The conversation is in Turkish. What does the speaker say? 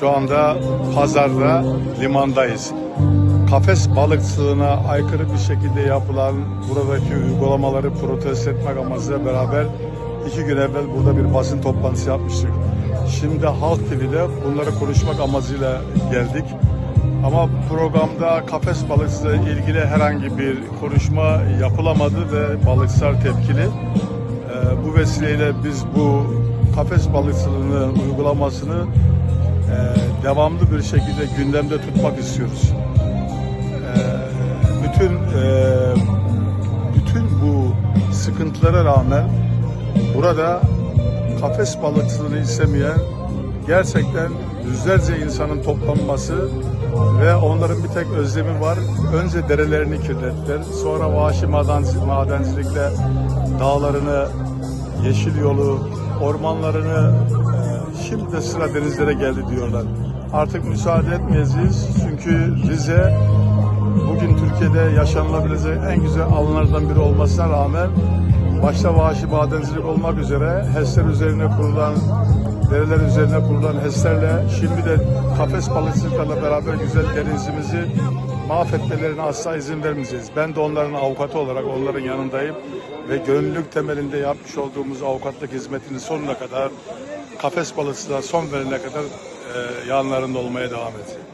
Şu anda pazarda, limandayız. Kafes balıkçılığına aykırı bir şekilde yapılan buradaki uygulamaları protesto etmek amacıyla beraber iki gün evvel burada bir basın toplantısı yapmıştık. Şimdi Halk TV'de bunları konuşmak amacıyla geldik. Ama programda kafes balıkçılığı ilgili herhangi bir konuşma yapılamadı ve balıkçılar tepkili. Ee, bu vesileyle biz bu kafes balıkçılığını uygulamasını e, devamlı bir şekilde gündemde tutmak istiyoruz. Ee, bütün e, bütün bu sıkıntılara rağmen burada kafes balıkçılığını istemeyen gerçekten yüzlerce insanın toplanması ve onların bir tek özlemi var. Önce derelerini kirlettiler. Sonra vahşi maden- madencilikle dağlarını, yeşil yolu, ormanlarını e, şimdi de sıra denizlere geldi diyorlar. Artık müsaade etmeyeceğiz. Çünkü Rize bugün Türkiye'de yaşanılabilecek en güzel alanlardan biri olmasına rağmen başta vahşi madencilik olmak üzere HES'ler üzerine kurulan dereler üzerine kurulan HES'lerle şimdi de kafes balıkçılıklarla beraber güzel denizimizi mahvetmelerine asla izin vermeyeceğiz. Ben de onların avukatı olarak onların yanındayım ve gönüllülük temelinde yapmış olduğumuz avukatlık hizmetini sonuna kadar kafes balıkçılığa son verene kadar e, yanlarında olmaya devam edeceğiz.